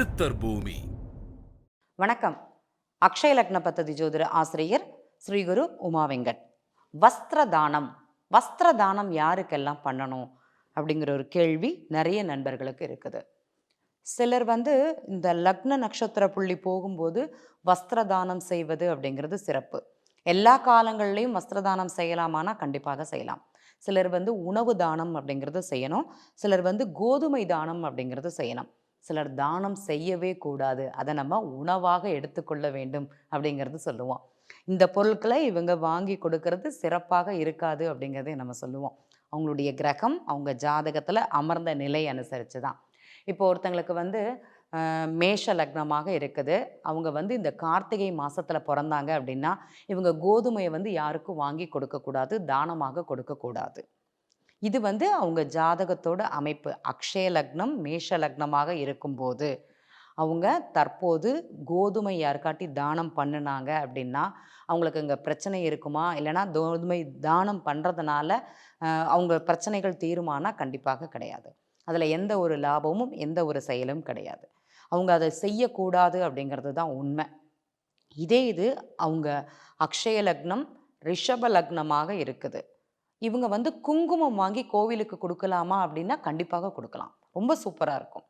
சித்தர் பூமி. வணக்கம். அக்ஷய லக்ன பத்ததி ஜோதிட ஆசிரியர் ஸ்ரீகுரு உமா வெங்கட் வஸ்திர தானம் வஸ்திர தானம் யாருக்கெல்லாம் பண்ணணும் அப்படிங்கிற ஒரு கேள்வி நிறைய நண்பர்களுக்கு இருக்குது. சிலர் வந்து இந்த லக்ன நட்சத்திர புள்ளி போகும்போது வஸ்திர தானம் செய்வது அப்படிங்கிறது சிறப்பு. எல்லா காலங்கள்லையும் வஸ்திர தானம் செய்யலாமானா கண்டிப்பாக செய்யலாம். சிலர் வந்து உணவு தானம் அப்படிங்கிறது செய்யணும். சிலர் வந்து கோதுமை தானம் அப்படிங்கிறது செய்யணும். சிலர் தானம் செய்யவே கூடாது. அதை நம்ம உணவாக எடுத்துக்கொள்ள வேண்டும் அப்படிங்கிறது சொல்லுவோம். இந்த பொருட்களை இவங்க வாங்கி கொடுக்கறது சிறப்பாக இருக்காது அப்படிங்கிறதை நம்ம சொல்லுவோம். அவங்களுடைய கிரகம் அவங்க ஜாதகத்தில் அமர்ந்த நிலை அனுசரித்து தான் இப்போ ஒருத்தங்களுக்கு வந்து மேஷ லக்னமாக இருக்குது. அவங்க வந்து இந்த கார்த்திகை மாதத்தில் பிறந்தாங்க அப்படின்னா இவங்க கோதுமையை வந்து யாருக்கும் வாங்கி கொடுக்கக்கூடாது தானமாக கொடுக்கக்கூடாது. இது வந்து அவங்க ஜாதகத்தோட அமைப்பு. அக்ஷய லக்னம் மேஷ லக்னமாக இருக்கும்போது அவங்க தற்போது கோதுமை யாருக்காட்டி தானம் பண்ணுனாங்க அப்படின்னா அவங்களுக்கு இங்கே பிரச்சனை இருக்குமா? இல்லைன்னா கோதுமை தானம் பண்ணுறதுனால அவங்க பிரச்சனைகள் தீருமானா? கண்டிப்பாக கிடையாது. அதில் எந்த ஒரு லாபமும் எந்த ஒரு செயலும் கிடையாது. அவங்க அதை செய்யக்கூடாது அப்படிங்கிறது தான் உண்மை. இதே இது அவங்க அக்ஷய லக்னம் ரிஷப லக்னமாக இருக்குது. இவங்க வந்து குங்குமம் வாங்கி கோவிலுக்கு கொடுக்கலாமா அப்படின்னா கண்டிப்பாக கொடுக்கலாம். ரொம்ப சூப்பராக இருக்கும்.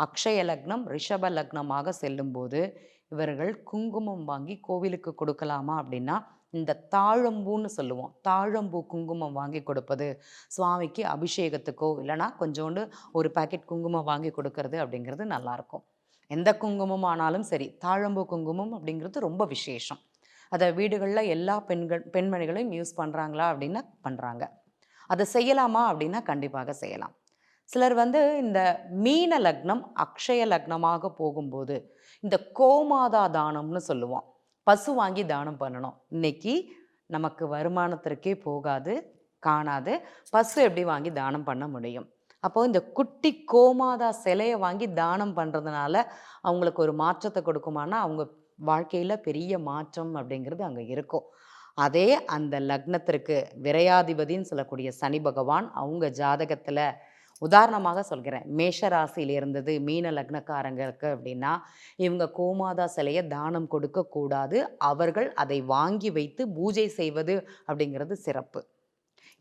அக்ஷய லக்னம் ரிஷப லக்னமாக செல்லும்போது இவர்கள் குங்குமம் வாங்கி கோவிலுக்கு கொடுக்கலாமா அப்படின்னா இந்த தாழம்பூன்னு சொல்லுவோம். தாழம்பூ குங்குமம் வாங்கி கொடுப்பது. சுவாமிக்கு அபிஷேகத்துக்கோ இல்லைனா கொஞ்சோண்டு ஒரு பாக்கெட் குங்குமம் வாங்கி கொடுக்கறது அப்படிங்கிறது நல்லாயிருக்கும் எந்த குங்குமம் ஆனாலும் சரி தாழம்பூ குங்குமம் அப்படிங்கிறது ரொம்ப விசேஷம். அதை வீடுகளில் எல்லா பெண்கள் பெண்மணிகளையும் யூஸ் பண்ணுறாங்களா அப்படின்னா பண்ணுறாங்க அதை செய்யலாமா அப்படின்னா கண்டிப்பாக செய்யலாம். சிலர் வந்து இந்த மீன லக்னம் அக்ஷய லக்னமாக போகும்போது இந்த கோமாதா தானம்னு சொல்லுவோம். பசு வாங்கி தானம் பண்ணணும். இன்னைக்கு நமக்கு வருமானத்திற்கே போகாது காணாது. பசு எப்படி வாங்கி தானம் பண்ண முடியும்? அப்போ இந்த குட்டி கோமாதா சிலையை வாங்கி தானம் பண்ணுறதுனால அவங்களுக்கு ஒரு மாற்றத்தை கொடுக்குமானா அவங்க வாழ்க்கையில் பெரிய மாற்றம் அப்படிங்கிறது அங்கே இருக்கும். அதே அந்த லக்னத்திற்கு விரையாதிபதின்னு சொல்லக்கூடிய சனி பகவான் அவங்க ஜாதகத்தில் உதாரணமாக சொல்கிறேன். மேஷ ராசியில் இருந்தது மீன லக்னக்காரங்களுக்கு அப்படின்னா இவங்க கோமாதா சிலையை தானம் கொடுக்கக்கூடாது அவர்கள் அதை வாங்கி வைத்து பூஜை செய்வது அப்படிங்கிறது சிறப்பு.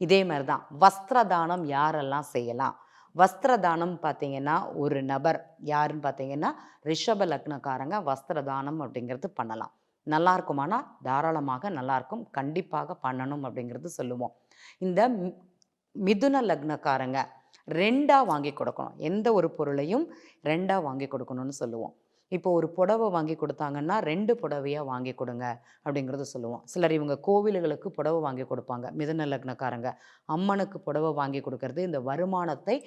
இதே மாதிரி தான் வஸ்திர தானம் யாரெல்லாம் செய்யலாம்? வஸ்திரதானம் பார்த்தீங்கன்னா ஒரு நபர். யாருன்னு பார்த்தீங்கன்னா ரிஷப லக்னக்காரங்க வஸ்திரதானம் அப்படிங்கிறது பண்ணலாம். நல்லா இருக்குமானா? தாராளமாக நல்லா இருக்கும். கண்டிப்பாக பண்ணணும் அப்படிங்கிறது சொல்லுவோம். இந்த மி- மிதுன லக்னக்காரங்க ரெண்டாக வாங்கி கொடுக்கணும். எந்த ஒரு பொருளையும் ரெண்டாக வாங்கி கொடுக்கணும்னு சொல்லுவோம். இப்போ ஒரு புடவை வாங்கி கொடுத்தாங்கன்னா ரெண்டு புடவையாக வாங்கி கொடுங்க அப்படிங்கிறது சொல்லுவோம். சிலர் இவங்க கோவில்களுக்கு புடவை வாங்கி கொடுப்பாங்க. மிதன லக்னக்காரங்க. அம்மனுக்கு புடவை வாங்கி கொடுக்கறது இந்த வருமானத்தை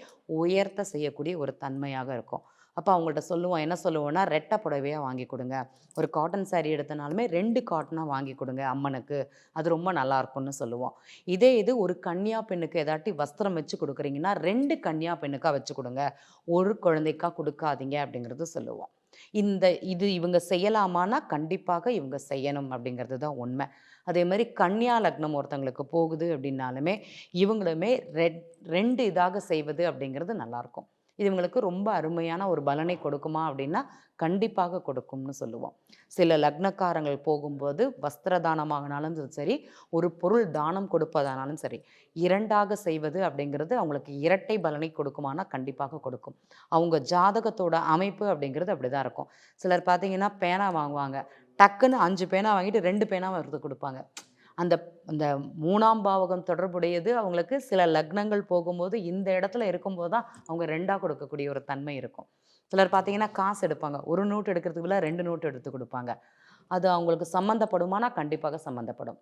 உயர்த்த செய்யக்கூடிய ஒரு தன்மையாக இருக்கும். அப்போ அவங்கள்ட்ட சொல்லுவோம் என்ன சொல்லுவோம்னா ரெட்டை புடவையாக வாங்கி கொடுங்க. ஒரு காட்டன் சாரீ எடுத்தனாலுமே ரெண்டு காட்டனாக வாங்கி கொடுங்க அம்மனுக்கு. அது ரொம்ப நல்லா இருக்கும்னு சொல்லுவோம். இதே இது ஒரு கன்னியா பெண்ணுக்கு ஏதாட்டி வஸ்திரம் வச்சு கொடுக்குறீங்கன்னா ரெண்டு கன்னியா பெண்ணுக்காக வச்சு கொடுங்க. ஒரு குழந்தைக்கா கொடுக்காதீங்க அப்படிங்கிறது சொல்லுவோம். இந்த இது இவங்க செய்யலாமான்னா கண்டிப்பாக இவங்க செய்யணும் அப்படிங்கிறது தான் உண்மை. அதே மாதிரி கன்னியா லக்னம் ஒருத்தங்களுக்கு போகுது அப்படின்னாலுமே இவங்களுமே ரெட் ரெண்டு இதாக செய்வது அப்படிங்கிறது நல்லாயிருக்கும். இது இவங்களுக்கு ரொம்ப அருமையான ஒரு பலனை கொடுக்குமா அப்படின்னா கண்டிப்பாக கொடுக்கும்னு சொல்லுவோம். சில லக்னக்காரங்கள் போகும்போது வஸ்திர தானமாகனாலும் சரி ஒரு பொருள் தானம் கொடுப்பதானாலும் சரி இரண்டாக செய்வது அப்படிங்கிறது அவங்களுக்கு இரட்டை பலனை கொடுக்குமானா கண்டிப்பாக கொடுக்கும். அவங்க ஜாதகத்தோட அமைப்பு அப்படிங்கிறது அப்படிதான் இருக்கும். சிலர் பார்த்தீங்கன்னா பேனா வாங்குவாங்க. டக்குன்னு அஞ்சு பேனா வாங்கிட்டு ரெண்டு பேனா எடுத்து கொடுப்பாங்க. அந்த அந்த மூணாம் பாவகம் தொடர்புடையது. அவங்களுக்கு சில லக்னங்கள் போகும்போது இந்த இடத்துல இருக்கும்போது தான் அவங்க ரெண்டாக கொடுக்கக்கூடிய ஒரு தன்மை இருக்கும். சிலர் பார்த்தீங்கன்னா காசு எடுப்பாங்க. ஒரு நோட்டு எடுக்கிறதுக்கு ரெண்டு நோட்டு எடுத்து கொடுப்பாங்க. அது அவங்களுக்கு சம்மந்தப்படுமானா கண்டிப்பாக சம்மந்தப்படும்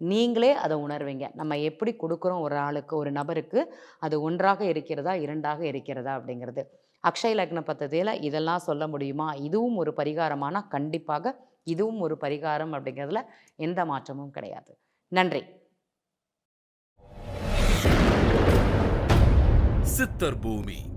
நீங்களே அதை உணர்வீங்க. நம்ம எப்படி கொடுக்குறோம் ஒரு ஆளுக்கு ஒரு நபருக்கு அது ஒன்றாக இருக்கிறதா இரண்டாக இருக்கிறதா அப்படிங்கிறது. அக்ஷய லக்ன பத்ததியில் இதெல்லாம் சொல்ல முடியுமா? இதுவும் ஒரு பரிகாரமானால் கண்டிப்பாக இதுவும் ஒரு பரிகாரம் அப்படிங்கிறதுல எந்த மாற்றமும் கிடையாது. நன்றி. சித்தர் பூமி.